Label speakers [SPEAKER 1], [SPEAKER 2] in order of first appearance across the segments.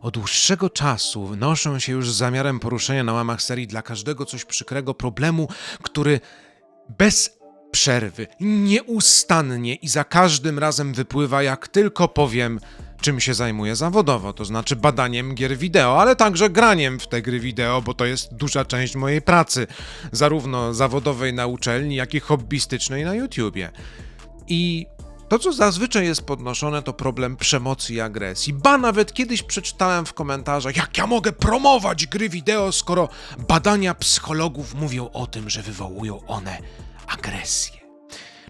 [SPEAKER 1] od dłuższego czasu noszę się już z zamiarem poruszenia na łamach serii dla każdego coś przykrego problemu, który bez przerwy, nieustannie i za każdym razem wypływa, jak tylko powiem, czym się zajmuję zawodowo, to znaczy badaniem gier wideo, ale także graniem w te gry wideo, bo to jest duża część mojej pracy, zarówno zawodowej na uczelni, jak i hobbystycznej na YouTubie. I to, co zazwyczaj jest podnoszone, to problem przemocy i agresji. Ba, nawet kiedyś przeczytałem w komentarzach, jak ja mogę promować gry wideo, skoro badania psychologów mówią o tym, że wywołują one agresję.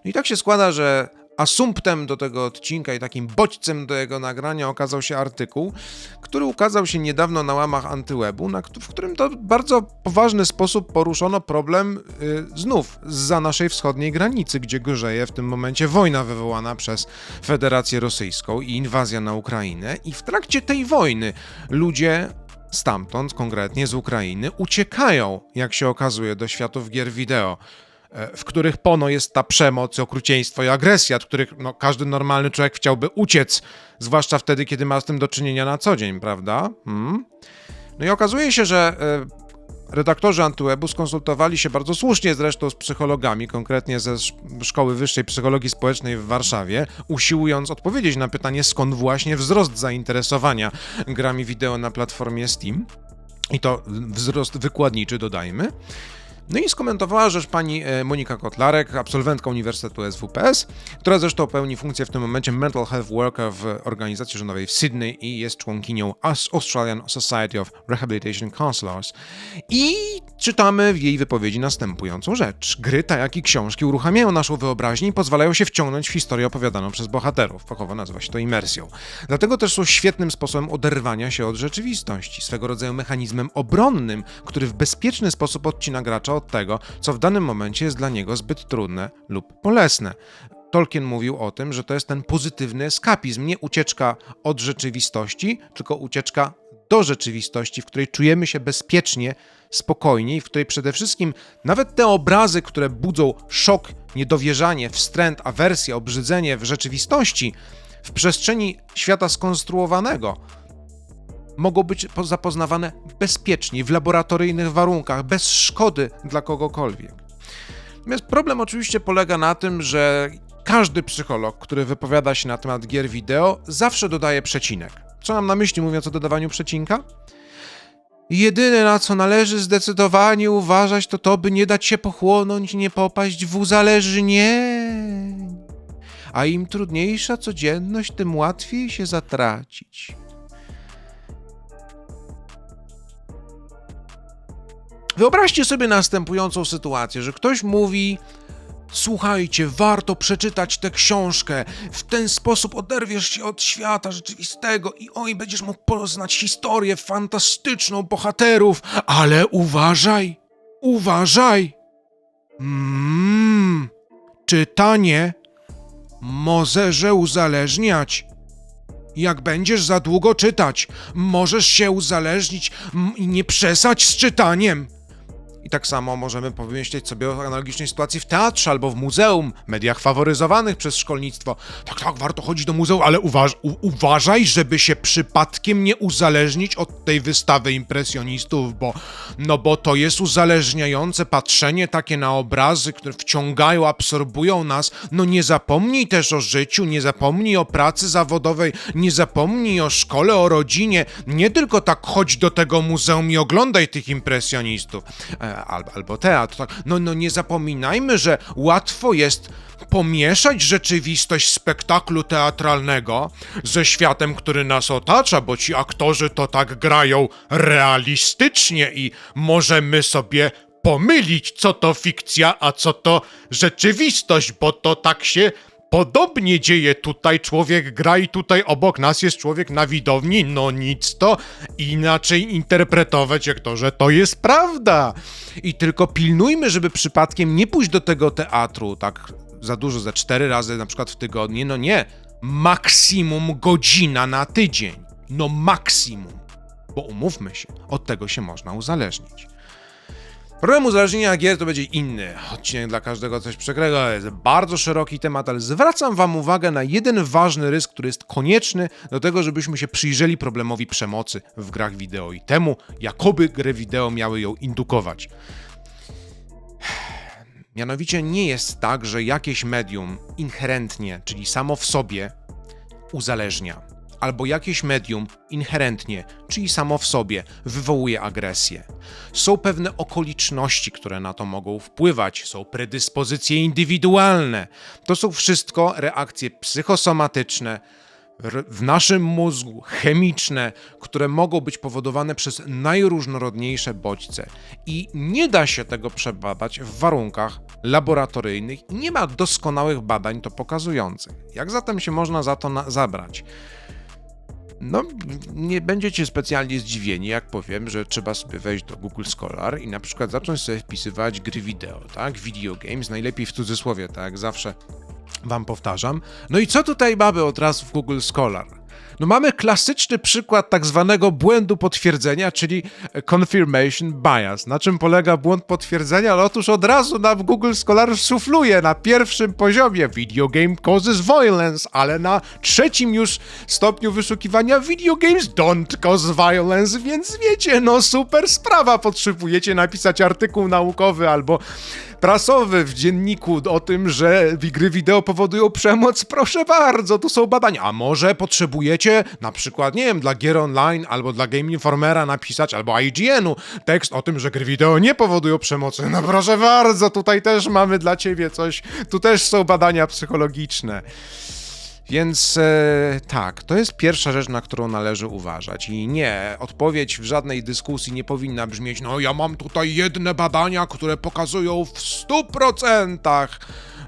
[SPEAKER 1] No i tak się składa, że asumptem do tego odcinka i takim bodźcem do jego nagrania okazał się artykuł, który ukazał się niedawno na łamach antywebu, na, w którym to bardzo poważny sposób poruszono problem y, znów za naszej wschodniej granicy, gdzie gorzeje w tym momencie wojna wywołana przez Federację Rosyjską i inwazja na Ukrainę. I w trakcie tej wojny ludzie stamtąd, konkretnie z Ukrainy, uciekają, jak się okazuje, do światów gier wideo w których pono jest ta przemoc, okrucieństwo i agresja, od których no, każdy normalny człowiek chciałby uciec, zwłaszcza wtedy, kiedy ma z tym do czynienia na co dzień, prawda? Hmm? No i okazuje się, że e, redaktorzy Antywebu skonsultowali się bardzo słusznie zresztą z psychologami, konkretnie ze Sz- Szkoły Wyższej Psychologii Społecznej w Warszawie, usiłując odpowiedzieć na pytanie, skąd właśnie wzrost zainteresowania grami wideo na platformie Steam. I to wzrost wykładniczy, dodajmy. No i skomentowała rzecz pani e, Monika Kotlarek, absolwentka Uniwersytetu SWPS, która zresztą pełni funkcję w tym momencie Mental Health Worker w organizacji rządowej w Sydney i jest członkinią Aus- Australian Society of Rehabilitation Counselors. I czytamy w jej wypowiedzi następującą rzecz. Gry, tak jak i książki, uruchamiają naszą wyobraźnię i pozwalają się wciągnąć w historię opowiadaną przez bohaterów. Fachowo nazywa się to imersją. Dlatego też są świetnym sposobem oderwania się od rzeczywistości, swego rodzaju mechanizmem obronnym, który w bezpieczny sposób odcina gracza od tego, co w danym momencie jest dla niego zbyt trudne lub bolesne. Tolkien mówił o tym, że to jest ten pozytywny eskapizm, nie ucieczka od rzeczywistości, tylko ucieczka do rzeczywistości, w której czujemy się bezpiecznie, spokojnie i w której przede wszystkim nawet te obrazy, które budzą szok, niedowierzanie, wstręt, awersję, obrzydzenie w rzeczywistości, w przestrzeni świata skonstruowanego, mogą być po- zapoznawane bezpiecznie, w laboratoryjnych warunkach, bez szkody dla kogokolwiek. Natomiast problem oczywiście polega na tym, że każdy psycholog, który wypowiada się na temat gier wideo, zawsze dodaje przecinek. Co mam na myśli mówiąc o dodawaniu przecinka? Jedyne na co należy zdecydowanie uważać, to to, by nie dać się pochłonąć nie popaść w uzależnienie. A im trudniejsza codzienność, tym łatwiej się zatracić. Wyobraźcie sobie następującą sytuację, że ktoś mówi: Słuchajcie, warto przeczytać tę książkę. W ten sposób oderwiesz się od świata rzeczywistego i oj, będziesz mógł poznać historię fantastyczną bohaterów, ale uważaj, uważaj. Mmm, czytanie może uzależniać. Jak będziesz za długo czytać, możesz się uzależnić mm, i nie przesać z czytaniem. I tak samo możemy pomyśleć sobie o analogicznej sytuacji w teatrze albo w muzeum, mediach faworyzowanych przez szkolnictwo. Tak, tak, warto chodzić do muzeum, ale uważ, u, uważaj, żeby się przypadkiem nie uzależnić od tej wystawy impresjonistów, bo, no bo to jest uzależniające patrzenie takie na obrazy, które wciągają, absorbują nas. No nie zapomnij też o życiu, nie zapomnij o pracy zawodowej, nie zapomnij o szkole, o rodzinie. Nie tylko tak chodź do tego muzeum i oglądaj tych impresjonistów. Albo, albo teatr. Tak. No, no nie zapominajmy, że łatwo jest pomieszać rzeczywistość spektaklu teatralnego ze światem, który nas otacza, bo ci aktorzy to tak grają realistycznie i możemy sobie pomylić, co to fikcja, a co to rzeczywistość, bo to tak się podobnie dzieje. Tutaj człowiek gra i tutaj obok nas jest człowiek na widowni. No nic to inaczej interpretować, jak to, że to jest prawda. I tylko pilnujmy, żeby przypadkiem nie pójść do tego teatru tak za dużo, za cztery razy na przykład w tygodniu. No nie, maksimum godzina na tydzień. No maksimum. Bo umówmy się, od tego się można uzależnić. Problem uzależnienia gier to będzie inny odcinek dla każdego coś przekrego. Jest bardzo szeroki temat, ale zwracam Wam uwagę na jeden ważny rys, który jest konieczny do tego, żebyśmy się przyjrzeli problemowi przemocy w grach wideo i temu, jakoby gry wideo miały ją indukować. Mianowicie nie jest tak, że jakieś medium inherentnie, czyli samo w sobie, uzależnia, albo jakieś medium inherentnie, czyli samo w sobie, wywołuje agresję. Są pewne okoliczności, które na to mogą wpływać, są predyspozycje indywidualne. To są wszystko reakcje psychosomatyczne, w naszym mózgu, chemiczne, które mogą być powodowane przez najróżnorodniejsze bodźce. I nie da się tego przebadać w warunkach laboratoryjnych i nie ma doskonałych badań to pokazujących. Jak zatem się można za to zabrać? No, nie będziecie specjalnie zdziwieni, jak powiem, że trzeba sobie wejść do Google Scholar i na przykład zacząć sobie wpisywać gry wideo, tak? Video games, najlepiej w cudzysłowie, tak zawsze wam powtarzam. No i co tutaj mamy od razu w Google Scholar? No mamy klasyczny przykład tak zwanego błędu potwierdzenia, czyli confirmation bias. Na czym polega błąd potwierdzenia? No otóż od razu nam Google Scholar sufluje na pierwszym poziomie video game causes violence, ale na trzecim już stopniu wyszukiwania video games don't cause violence, więc wiecie, no super sprawa. Potrzebujecie napisać artykuł naukowy albo prasowy w dzienniku o tym, że gry wideo powodują przemoc, proszę bardzo, tu są badania. A może potrzebujecie na przykład, nie wiem, dla gier online albo dla Game Informera napisać, albo IGN-u tekst o tym, że gry wideo nie powodują przemocy. No proszę bardzo, tutaj też mamy dla ciebie coś, tu też są badania psychologiczne. Więc e, tak, to jest pierwsza rzecz, na którą należy uważać. I nie, odpowiedź w żadnej dyskusji nie powinna brzmieć: No, ja mam tutaj jedne badania, które pokazują w 100%,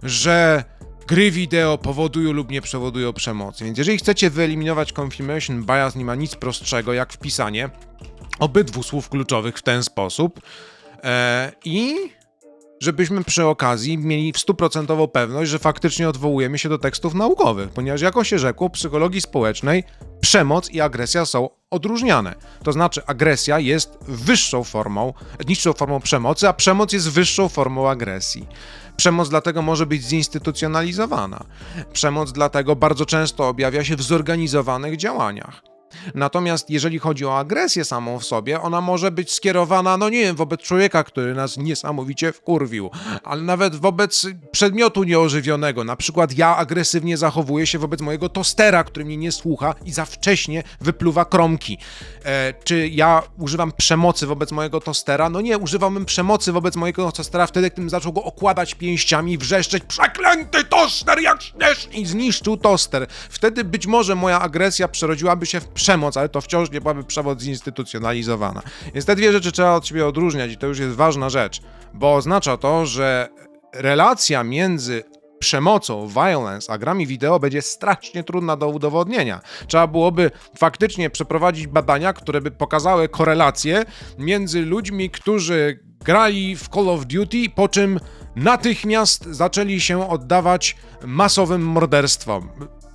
[SPEAKER 1] że gry wideo powodują lub nie powodują przemocy. Więc jeżeli chcecie wyeliminować confirmation bias, nie ma nic prostszego jak wpisanie obydwu słów kluczowych w ten sposób. E, I żebyśmy przy okazji mieli stuprocentową pewność, że faktycznie odwołujemy się do tekstów naukowych, ponieważ jako się rzekło, w psychologii społecznej przemoc i agresja są odróżniane. To znaczy agresja jest wyższą formą, niższą formą przemocy, a przemoc jest wyższą formą agresji. Przemoc dlatego może być zinstytucjonalizowana. Przemoc dlatego bardzo często objawia się w zorganizowanych działaniach. Natomiast jeżeli chodzi o agresję samą w sobie, ona może być skierowana, no nie wiem, wobec człowieka, który nas niesamowicie wkurwił, ale nawet wobec przedmiotu nieożywionego. Na przykład ja agresywnie zachowuję się wobec mojego tostera, który mnie nie słucha i za wcześnie wypluwa kromki. E, czy ja używam przemocy wobec mojego tostera? No nie, używam przemocy wobec mojego tostera wtedy, gdybym zaczął go okładać pięściami, wrzeszczeć przeklęty toster, jak śmiesz! I zniszczył toster. Wtedy być może moja agresja przerodziłaby się w przemoc, ale to wciąż nie byłaby przemoc zinstytucjonalizowana. Więc te dwie rzeczy trzeba od siebie odróżniać i to już jest ważna rzecz, bo oznacza to, że relacja między przemocą, violence, a grami wideo będzie strasznie trudna do udowodnienia. Trzeba byłoby faktycznie przeprowadzić badania, które by pokazały korelację między ludźmi, którzy grali w Call of Duty, po czym natychmiast zaczęli się oddawać masowym morderstwom.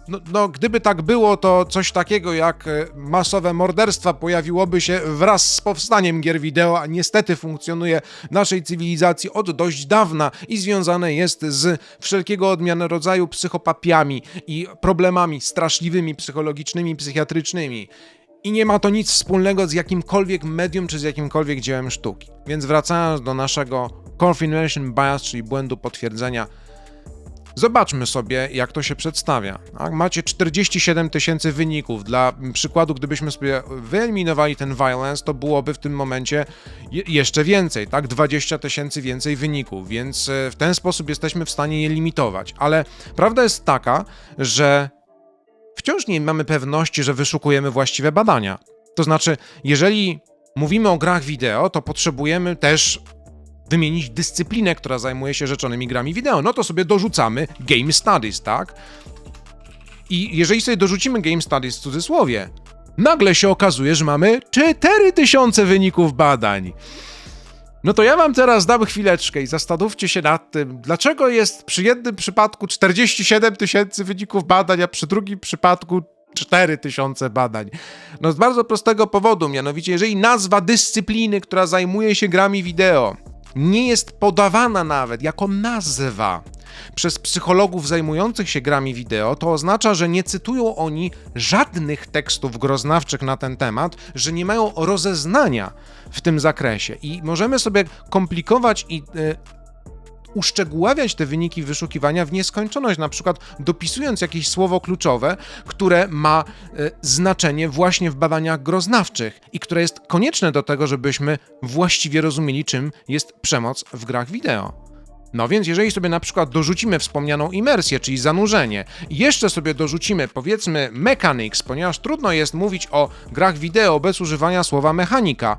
[SPEAKER 1] No, no, gdyby tak było, to coś takiego jak e, masowe morderstwa pojawiłoby się wraz z powstaniem gier wideo, a niestety funkcjonuje w naszej cywilizacji od dość dawna i związane jest z wszelkiego odmiany rodzaju psychopapiami i problemami straszliwymi, psychologicznymi, psychiatrycznymi. I nie ma to nic wspólnego z jakimkolwiek medium czy z jakimkolwiek dziełem sztuki. Więc wracając do naszego confirmation bias, czyli błędu potwierdzenia, Zobaczmy sobie, jak to się przedstawia. Tak? Macie 47 tysięcy wyników. Dla przykładu, gdybyśmy sobie wyeliminowali ten violence, to byłoby w tym momencie je jeszcze więcej, tak? 20 tysięcy więcej wyników, więc e, w ten sposób jesteśmy w stanie je limitować. Ale prawda jest taka, że wciąż nie mamy pewności, że wyszukujemy właściwe badania. To znaczy, jeżeli mówimy o grach wideo, to potrzebujemy też wymienić dyscyplinę, która zajmuje się rzeczonymi grami wideo. No to sobie dorzucamy Game Studies, tak? I jeżeli sobie dorzucimy Game Studies w cudzysłowie, nagle się okazuje, że mamy 4000 wyników badań. No to ja wam teraz dam chwileczkę i zastanówcie się nad tym, dlaczego jest przy jednym przypadku 47 tysięcy wyników badań, a przy drugim przypadku 4000 badań. No z bardzo prostego powodu, mianowicie jeżeli nazwa dyscypliny, która zajmuje się grami wideo, nie jest podawana nawet jako nazwa przez psychologów zajmujących się grami wideo, to oznacza, że nie cytują oni żadnych tekstów groznawczych na ten temat, że nie mają rozeznania w tym zakresie. I możemy sobie komplikować i e, uszczegóławiać te wyniki wyszukiwania w nieskończoność, na przykład dopisując jakieś słowo kluczowe, które ma e, znaczenie właśnie w badaniach groznawczych i które jest konieczne do tego, żebyśmy właściwie rozumieli, czym jest przemoc w grach wideo. No więc jeżeli sobie na przykład dorzucimy wspomnianą imersję, czyli zanurzenie, i jeszcze sobie dorzucimy powiedzmy mechanics, ponieważ trudno jest mówić o grach wideo bez używania słowa mechanika,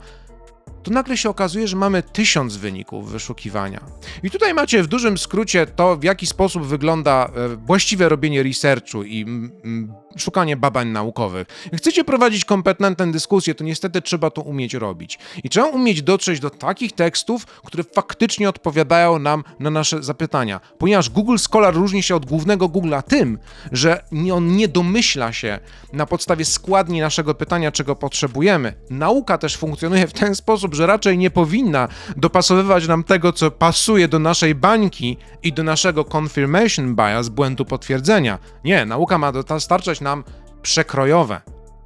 [SPEAKER 1] to nagle się okazuje, że mamy tysiąc wyników wyszukiwania. I tutaj macie w dużym skrócie to, w jaki sposób wygląda e, właściwe robienie researchu i mm, mm, szukanie badań naukowych. Jak chcecie prowadzić kompetentną dyskusję, to niestety trzeba to umieć robić. I trzeba umieć dotrzeć do takich tekstów, które faktycznie odpowiadają nam na nasze zapytania. Ponieważ Google Scholar różni się od głównego Google'a tym, że on nie domyśla się na podstawie składni naszego pytania, czego potrzebujemy. Nauka też funkcjonuje w ten sposób, że raczej nie powinna dopasowywać nam tego, co pasuje do naszej bańki i do naszego confirmation bias, błędu potwierdzenia. Nie, nauka ma dostarczać nam przekrojowe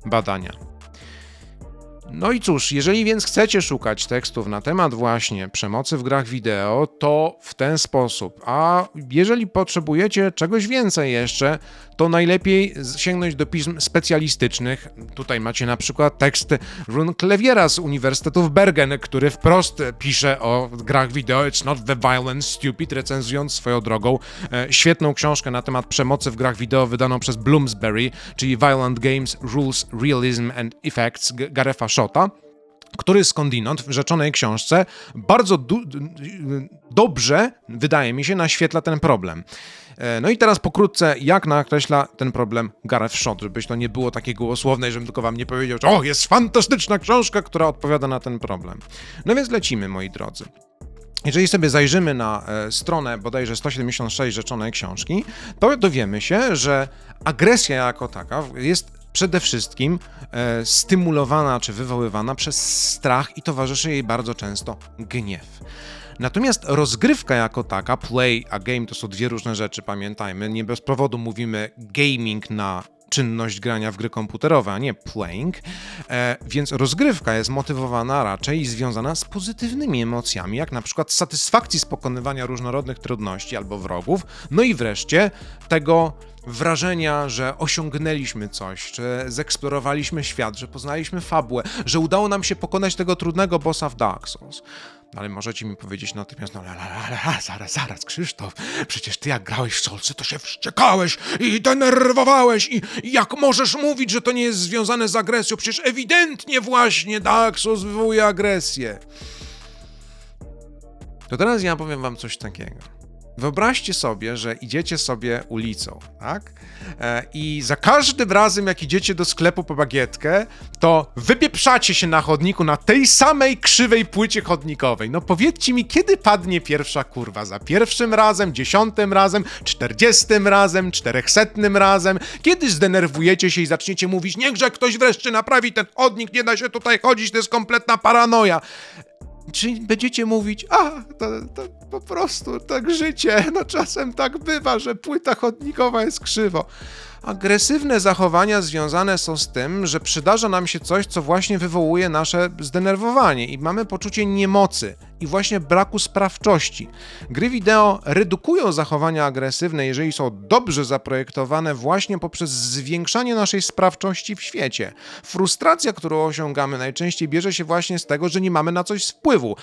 [SPEAKER 1] badania. No i cóż, jeżeli więc chcecie szukać tekstów na temat właśnie przemocy w grach wideo, to w ten sposób. A jeżeli potrzebujecie czegoś więcej jeszcze, to najlepiej sięgnąć do pism specjalistycznych. Tutaj macie na przykład tekst Run Klewiera z Uniwersytetu w Bergen, który wprost pisze o grach wideo It's not the violence, stupid, recenzując swoją drogą e, świetną książkę na temat przemocy w grach wideo wydaną przez Bloomsbury, czyli Violent Games, Rules, Realism and Effects Garefa Shota który skądinąd w rzeczonej książce bardzo dobrze, wydaje mi się, naświetla ten problem. E, No i teraz pokrótce, jak nakreśla ten problem Gareth Shot, żebyś to nie było takie gołosłowne, i żebym tylko wam nie powiedział, że o, jest fantastyczna książka, która odpowiada na ten problem. No więc lecimy, moi drodzy. Jeżeli sobie zajrzymy na e, stronę bodajże 176 rzeczonej książki, to dowiemy się, że agresja jako taka jest przede wszystkim e, stymulowana czy wywoływana przez strach i towarzyszy jej bardzo często gniew. Natomiast rozgrywka jako taka, play a game to są dwie różne rzeczy, pamiętajmy. Nie bez powodu mówimy gaming na czynność grania w gry komputerowe, a nie playing, e, więc rozgrywka jest motywowana raczej i związana z pozytywnymi emocjami, jak na przykład satysfakcji z pokonywania różnorodnych trudności albo wrogów, no i wreszcie tego wrażenia, że osiągnęliśmy coś, że zeksplorowaliśmy świat, że poznaliśmy fabułę, że udało nam się pokonać tego trudnego bossa w Dark Souls. Ale możecie mi powiedzieć natychmiast, no ale, ale, zaraz, zaraz, Krzysztof, przecież ty jak grałeś w Soulsy, to się wściekałeś i denerwowałeś i, i jak możesz mówić, że to nie jest związane z agresją? Przecież ewidentnie właśnie Dark Souls wywołuje agresję. To teraz ja powiem wam coś takiego. Wyobraźcie sobie, że idziecie sobie ulicą, tak? E, I za każdym razem, jak idziecie do sklepu po bagietkę, to wypieprzacie się na chodniku na tej samej krzywej płycie chodnikowej. No powiedzcie mi, kiedy padnie pierwsza kurwa? Za pierwszym razem, dziesiątym razem, czterdziestym razem, czterechsetnym razem? Kiedy zdenerwujecie się i zaczniecie mówić, niechże ktoś wreszcie naprawi ten chodnik, nie da się tutaj chodzić, to jest kompletna paranoja. Czy będziecie mówić, a, to, to po prostu tak życie, no czasem tak bywa, że płyta chodnikowa jest krzywo. Agresywne zachowania związane są z tym, że przydarza nam się coś, co właśnie wywołuje nasze zdenerwowanie i mamy poczucie niemocy i właśnie braku sprawczości. Gry wideo redukują zachowania agresywne, jeżeli są dobrze zaprojektowane właśnie poprzez zwiększanie naszej sprawczości w świecie. Frustracja, którą osiągamy, najczęściej bierze się właśnie z tego, że nie mamy na coś wpływu.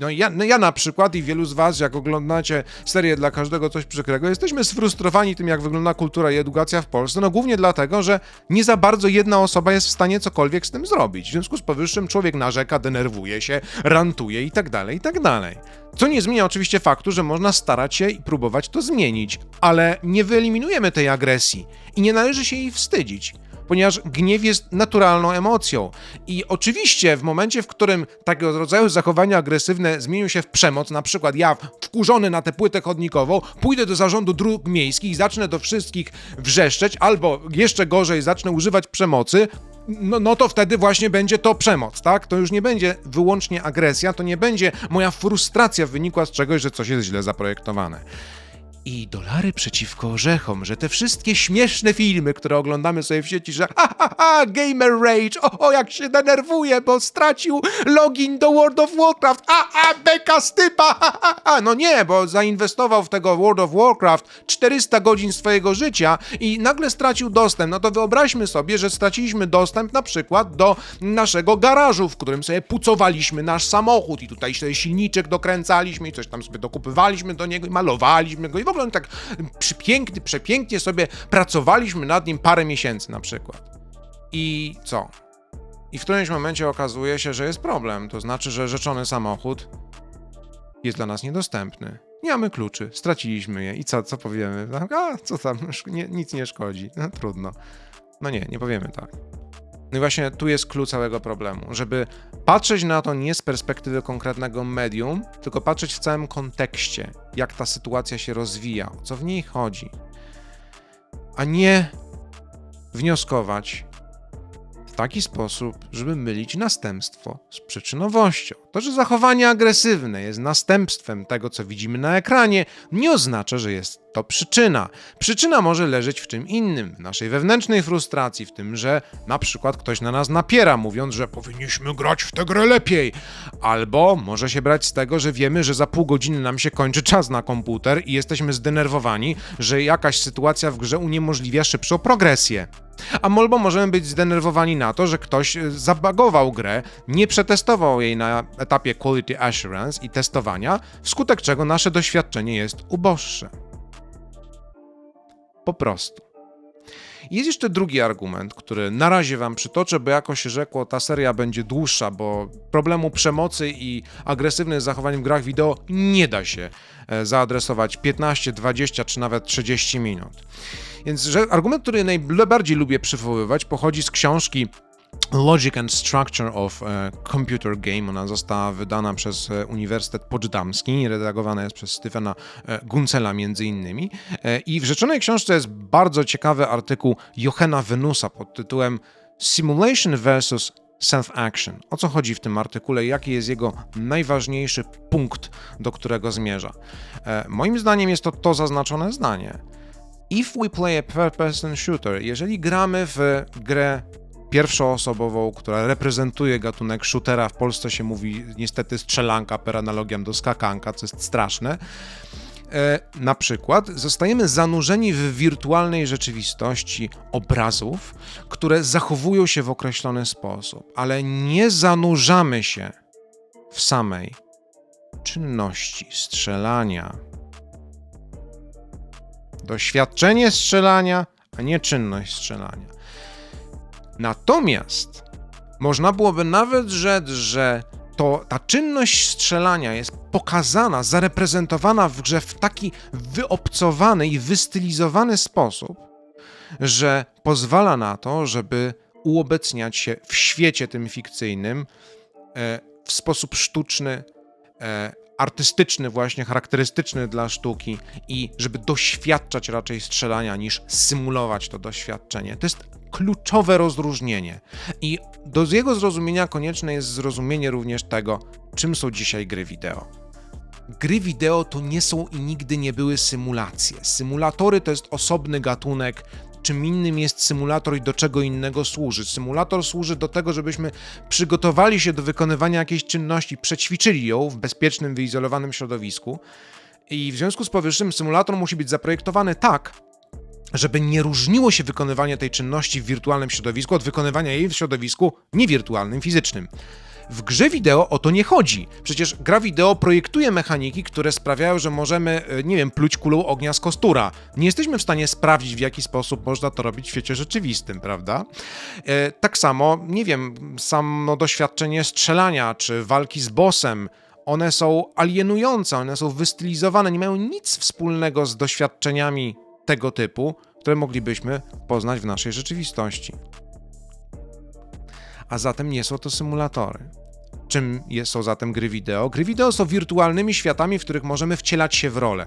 [SPEAKER 1] No ja, no ja na przykład i wielu z was, jak oglądacie serię dla każdego coś przykrego, jesteśmy sfrustrowani tym, jak wygląda kultura i edukacja w Polsce, no głównie dlatego, że nie za bardzo jedna osoba jest w stanie cokolwiek z tym zrobić. W związku z powyższym człowiek narzeka, denerwuje się, rantuje i tak dalej, i tak. Co nie zmienia oczywiście faktu, że można starać się i próbować to zmienić, ale nie wyeliminujemy tej agresji i nie należy się jej wstydzić ponieważ gniew jest naturalną emocją. I oczywiście w momencie, w którym takiego rodzaju zachowania agresywne zmienią się w przemoc, na przykład ja wkurzony na tę płytę chodnikową, pójdę do zarządu dróg miejskich i zacznę do wszystkich wrzeszczeć, albo jeszcze gorzej, zacznę używać przemocy, no, no to wtedy właśnie będzie to przemoc, tak? To już nie będzie wyłącznie agresja, to nie będzie moja frustracja wynikła z czegoś, że coś jest źle zaprojektowane. I dolary przeciwko orzechom, że te wszystkie śmieszne filmy, które oglądamy sobie w sieci, że ha, ha, ha, gamer rage, o, o jak się denerwuje, bo stracił login do World of Warcraft, a, a, beka z typa, ha, ha, ha. No nie, bo zainwestował w tego World of Warcraft 400 godzin swojego życia i nagle stracił dostęp. No to wyobraźmy sobie, że straciliśmy dostęp na przykład do naszego garażu, w którym sobie pucowaliśmy nasz samochód i tutaj sobie silniczek dokręcaliśmy i coś tam sobie dokupywaliśmy do niego i malowaliśmy go i w tak przepięknie sobie pracowaliśmy nad nim parę miesięcy na przykład. I co? I w którymś momencie okazuje się, że jest problem. To znaczy, że rzeczony samochód jest dla nas niedostępny. Nie mamy kluczy, straciliśmy je. I co, co powiemy? A, co tam, nie, nic nie szkodzi. No, trudno. No nie, nie powiemy tak. No i właśnie tu jest klucz całego problemu, żeby patrzeć na to nie z perspektywy konkretnego medium, tylko patrzeć w całym kontekście, jak ta sytuacja się rozwija, o co w niej chodzi, a nie wnioskować w taki sposób, żeby mylić następstwo z przyczynowością. To, że zachowanie agresywne jest następstwem tego, co widzimy na ekranie, nie oznacza, że jest to przyczyna. Przyczyna może leżeć w czym innym, w naszej wewnętrznej frustracji, w tym, że na przykład ktoś na nas napiera, mówiąc, że powinniśmy grać w tę grę lepiej. Albo może się brać z tego, że wiemy, że za pół godziny nam się kończy czas na komputer i jesteśmy zdenerwowani, że jakaś sytuacja w grze uniemożliwia szybszą progresję. A albo możemy być zdenerwowani na to, że ktoś e, zabagował grę, nie przetestował jej na etapie quality assurance i testowania, wskutek czego nasze doświadczenie jest uboższe. Po prostu. Jest jeszcze drugi argument, który na razie wam przytoczę, bo jako się rzekło, ta seria będzie dłuższa, bo problemu przemocy i agresywnych zachowań w grach wideo nie da się e, zaadresować 15, 20 czy nawet 30 minut. Więc argument, który najbardziej lubię przywoływać, pochodzi z książki Logic and Structure of e, Computer Game. Ona została wydana przez e, Uniwersytet Poczdamski redagowana jest przez Stephena e, Guncela między innymi. I w rzeczonej książce jest bardzo ciekawy artykuł Johanna Venusa pod tytułem Simulation versus Self-Action. O co chodzi w tym artykule? Jaki jest jego najważniejszy punkt, do którego zmierza? Moim zdaniem jest to to zaznaczone zdanie. If we play a third-person shooter, jeżeli gramy w grę pierwszoosobową, która reprezentuje gatunek shootera, w Polsce się mówi niestety strzelanka per analogiam do skakanka, co jest straszne. E, na przykład zostajemy zanurzeni w wirtualnej rzeczywistości obrazów, które zachowują się w określony sposób, ale nie zanurzamy się w samej czynności strzelania. Doświadczenie strzelania, a nie czynność strzelania. Natomiast można byłoby nawet rzec, że to ta czynność strzelania jest pokazana, zareprezentowana w grze w taki wyobcowany i wystylizowany sposób, że pozwala na to, żeby uobecniać się w świecie tym fikcyjnym e, w sposób sztuczny, e, artystyczny, właśnie charakterystyczny dla sztuki i żeby doświadczać raczej strzelania niż symulować to doświadczenie. To jest kluczowe rozróżnienie. I do jego zrozumienia konieczne jest zrozumienie również tego, czym są dzisiaj gry wideo. Gry wideo to nie są i nigdy nie były symulacje. Symulatory to jest osobny gatunek. Czym innym jest symulator i do czego innego służy. Symulator służy do tego, żebyśmy przygotowali się do wykonywania jakiejś czynności, przećwiczyli ją w bezpiecznym, wyizolowanym środowisku. I w związku z powyższym symulator musi być zaprojektowany tak, żeby nie różniło się wykonywanie tej czynności w wirtualnym środowisku od wykonywania jej w środowisku niewirtualnym, fizycznym. W grze wideo o to nie chodzi. Przecież gra wideo projektuje mechaniki, które sprawiają, że możemy, e, nie wiem, pluć kulą ognia z kostura. Nie jesteśmy w stanie sprawdzić, w jaki sposób można to robić w świecie rzeczywistym, prawda? E, tak samo, nie wiem, samo doświadczenie strzelania czy walki z bossem, one są alienujące, one są wystylizowane, nie mają nic wspólnego z doświadczeniami tego typu, które moglibyśmy poznać w naszej rzeczywistości. A zatem nie są to symulatory. Czym są zatem gry wideo? Gry wideo są wirtualnymi światami, w których możemy wcielać się w rolę.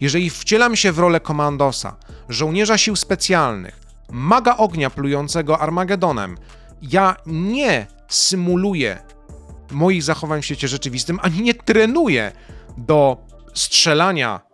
[SPEAKER 1] Jeżeli wcielam się w rolę komandosa, żołnierza sił specjalnych, maga ognia plującego Armagedonem, ja nie symuluję moich zachowań w świecie rzeczywistym, ani nie trenuję do strzelania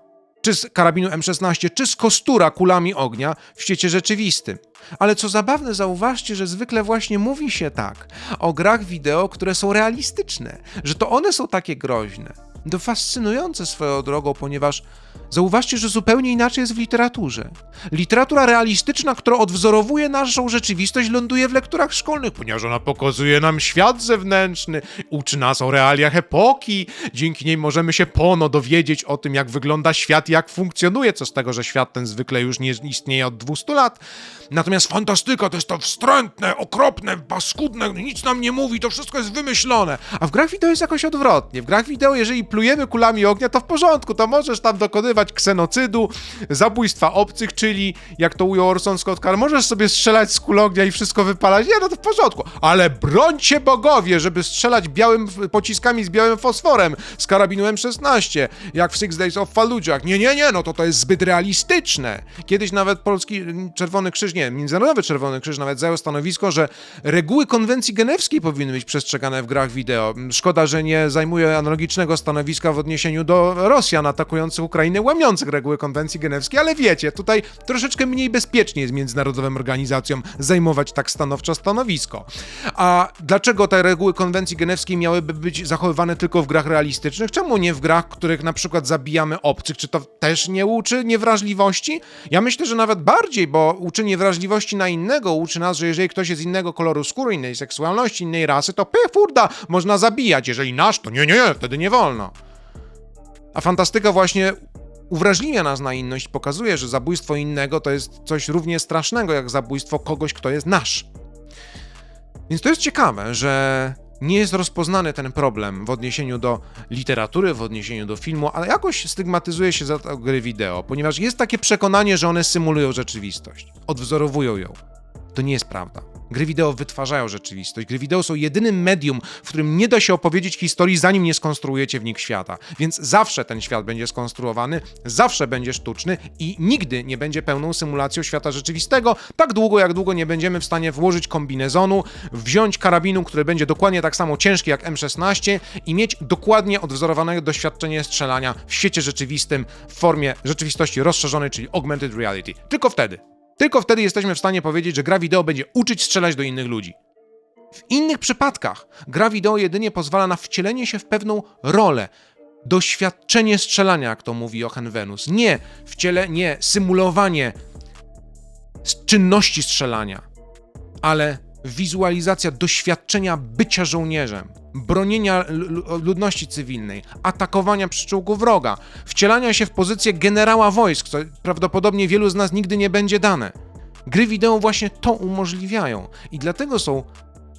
[SPEAKER 1] czy z karabinu M16, czy z kostura kulami ognia w świecie rzeczywistym. Ale co zabawne, zauważcie, że zwykle właśnie mówi się tak o grach wideo, które są realistyczne, że to one są takie groźne. To fascynujące swoją drogą, ponieważ zauważcie, że zupełnie inaczej jest w literaturze. Literatura realistyczna, która odwzorowuje naszą rzeczywistość, ląduje w lekturach szkolnych, ponieważ ona pokazuje nam świat zewnętrzny, uczy nas o realiach epoki. Dzięki niej możemy się pono dowiedzieć o tym, jak wygląda świat jak funkcjonuje, co z tego, że świat ten zwykle już nie istnieje od 200 lat. Natomiast fantastyka to jest to wstrętne, okropne, paskudne, nic nam nie mówi, to wszystko jest wymyślone. A w grach wideo jest jakoś odwrotnie. W grach wideo, jeżeli plujemy kulami ognia, to w porządku, to możesz tam dokonywać ksenocydu, zabójstwa obcych, czyli jak to ujął Orson Scott Card, możesz sobie strzelać z kul ognia i wszystko wypalać, nie, no to w porządku. Ale brońcie bogowie, żeby strzelać białym pociskami z białym fosforem z karabinu M16, jak w Six Days of Fallujah. Nie, nie, nie, no to to jest zbyt realistyczne. Kiedyś nawet polski Czerwony Krzyż, nie, Międzynarodowy Czerwony Krzyż nawet zajął stanowisko, że reguły konwencji genewskiej powinny być przestrzegane w grach wideo. Szkoda, że nie zajmuje analogicznego stanowiska w odniesieniu do Rosjan atakujących Ukrainę, łamiących reguły konwencji genewskiej, ale wiecie, tutaj troszeczkę mniej bezpiecznie jest międzynarodowym organizacjom zajmować tak stanowczo stanowisko. A dlaczego te reguły konwencji genewskiej miałyby być zachowywane tylko w grach realistycznych? Czemu nie w grach, w których na przykład zabijamy obcych? Czy to też nie uczy niewrażliwości? Ja myślę, że nawet bardziej, bo uczy niewrażliwości na innego, uczy nas, że jeżeli ktoś jest innego koloru skóry, innej seksualności, innej rasy, to pefurda, można zabijać. Jeżeli nasz, to nie, nie, wtedy nie wolno. A fantastyka właśnie uwrażliwia nas na inność, pokazuje, że zabójstwo innego to jest coś równie strasznego jak zabójstwo kogoś, kto jest nasz. Więc to jest ciekawe, że nie jest rozpoznany ten problem w odniesieniu do literatury, w odniesieniu do filmu, ale jakoś stygmatyzuje się za to gry wideo, ponieważ jest takie przekonanie, że one symulują rzeczywistość, odwzorowują ją. To nie jest prawda. Gry wideo wytwarzają rzeczywistość. Gry wideo są jedynym medium, w którym nie da się opowiedzieć historii, zanim nie skonstruujecie w nich świata. Więc zawsze ten świat będzie skonstruowany, zawsze będzie sztuczny i nigdy nie będzie pełną symulacją świata rzeczywistego, tak długo jak długo nie będziemy w stanie włożyć kombinezonu, wziąć karabinu, który będzie dokładnie tak samo ciężki jak M16 i mieć dokładnie odwzorowane doświadczenie strzelania w świecie rzeczywistym w formie rzeczywistości rozszerzonej, czyli augmented reality. Tylko wtedy. Tylko wtedy jesteśmy w stanie powiedzieć, że gra wideo będzie uczyć strzelać do innych ludzi. W innych przypadkach gra wideo jedynie pozwala na wcielenie się w pewną rolę, doświadczenie strzelania, jak to mówi Jochen Venus. Nie wciele, nie symulowanie czynności strzelania, ale wizualizacja doświadczenia bycia żołnierzem, bronienia ludności cywilnej, atakowania przyczółku wroga, wcielania się w pozycję generała wojsk, co prawdopodobnie wielu z nas nigdy nie będzie dane. Gry wideo właśnie to umożliwiają i dlatego są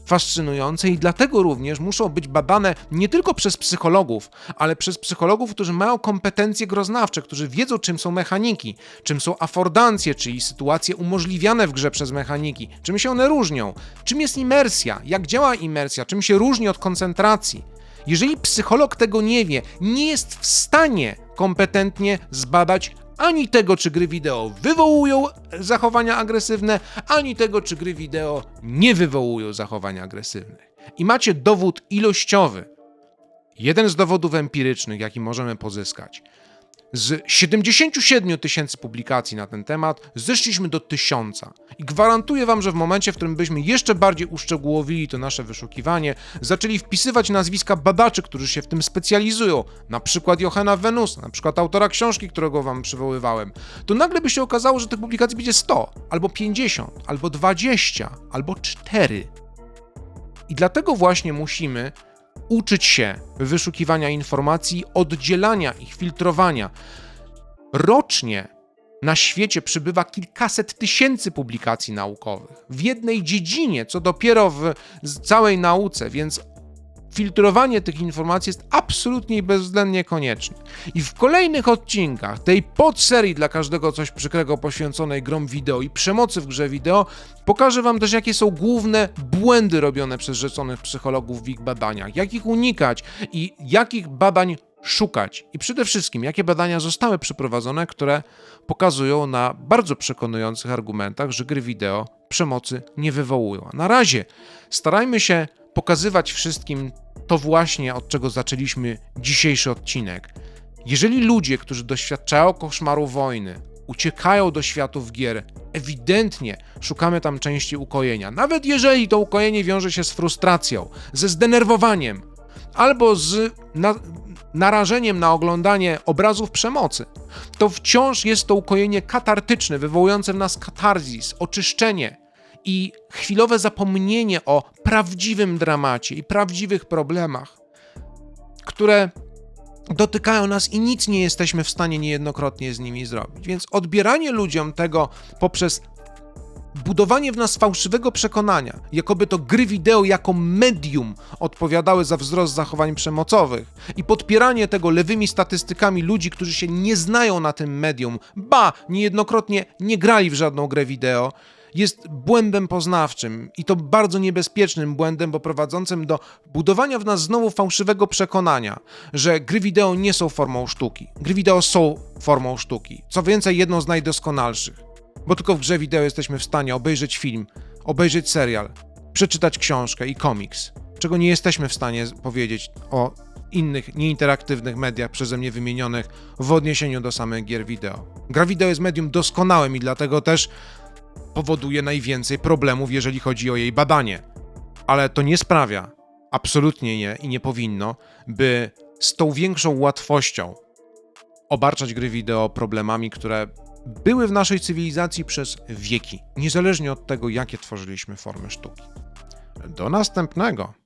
[SPEAKER 1] fascynujące i dlatego również muszą być badane nie tylko przez psychologów, ale przez psychologów, którzy mają kompetencje groznawcze, którzy wiedzą, czym są mechaniki, czym są afordancje, czyli sytuacje umożliwiane w grze przez mechaniki, czym się one różnią, czym jest imersja, jak działa imersja, czym się różni od koncentracji. Jeżeli psycholog tego nie wie, nie jest w stanie kompetentnie zbadać ani tego, czy gry wideo wywołują zachowania agresywne, ani tego, czy gry wideo nie wywołują zachowań agresywnych. I macie dowód ilościowy. Jeden z dowodów empirycznych, jaki możemy pozyskać. Z 77 tysięcy publikacji na ten temat zeszliśmy do tysiąca. I gwarantuję Wam, że w momencie, w którym byśmy jeszcze bardziej uszczegółowili to nasze wyszukiwanie, zaczęli wpisywać nazwiska badaczy, którzy się w tym specjalizują, na przykład Johanna Venusa, na przykład autora książki, którego Wam przywoływałem, to nagle by się okazało, że tych publikacji będzie 100, albo 50, albo 20, albo 4. I dlatego właśnie musimy uczyć się wyszukiwania informacji, oddzielania ich, filtrowania. Rocznie na świecie przybywa kilkaset tysięcy publikacji naukowych w jednej dziedzinie, co dopiero w całej nauce, więc filtrowanie tych informacji jest absolutnie i bezwzględnie konieczne. I w kolejnych odcinkach tej podserii dla każdego coś przykrego poświęconej grom wideo i przemocy w grze wideo pokażę Wam też, jakie są główne błędy robione przez rzeconych psychologów w ich badaniach, jak ich unikać i jakich badań szukać. I przede wszystkim, jakie badania zostały przeprowadzone, które pokazują na bardzo przekonujących argumentach, że gry wideo przemocy nie wywołują. Na razie starajmy się pokazywać wszystkim to właśnie, od czego zaczęliśmy dzisiejszy odcinek. Jeżeli ludzie, którzy doświadczają koszmaru wojny, uciekają do światów gier, ewidentnie szukamy tam części ukojenia. Nawet jeżeli to ukojenie wiąże się z frustracją, ze zdenerwowaniem albo z na, narażeniem na oglądanie obrazów przemocy, to wciąż jest to ukojenie katartyczne, wywołujące w nas katarzis, oczyszczenie i chwilowe zapomnienie o prawdziwym dramacie i prawdziwych problemach, które dotykają nas i nic nie jesteśmy w stanie niejednokrotnie z nimi zrobić. Więc odbieranie ludziom tego poprzez budowanie w nas fałszywego przekonania, jakoby to gry wideo jako medium odpowiadały za wzrost zachowań przemocowych i podpieranie tego lewymi statystykami ludzi, którzy się nie znają na tym medium, ba, niejednokrotnie nie grali w żadną grę wideo, jest błędem poznawczym i to bardzo niebezpiecznym błędem, bo prowadzącym do budowania w nas znowu fałszywego przekonania, że gry wideo nie są formą sztuki. Gry wideo są formą sztuki. Co więcej, jedną z najdoskonalszych. Bo tylko w grze wideo jesteśmy w stanie obejrzeć film, obejrzeć serial, przeczytać książkę i komiks, czego nie jesteśmy w stanie powiedzieć o innych nieinteraktywnych mediach przeze mnie wymienionych w odniesieniu do samych gier wideo. Gra wideo jest medium doskonałym i dlatego też powoduje najwięcej problemów, jeżeli chodzi o jej badanie. Ale to nie sprawia, absolutnie nie i nie powinno, by z tą większą łatwością obarczać gry wideo problemami, które były w naszej cywilizacji przez wieki, niezależnie od tego, jakie tworzyliśmy formy sztuki. Do następnego.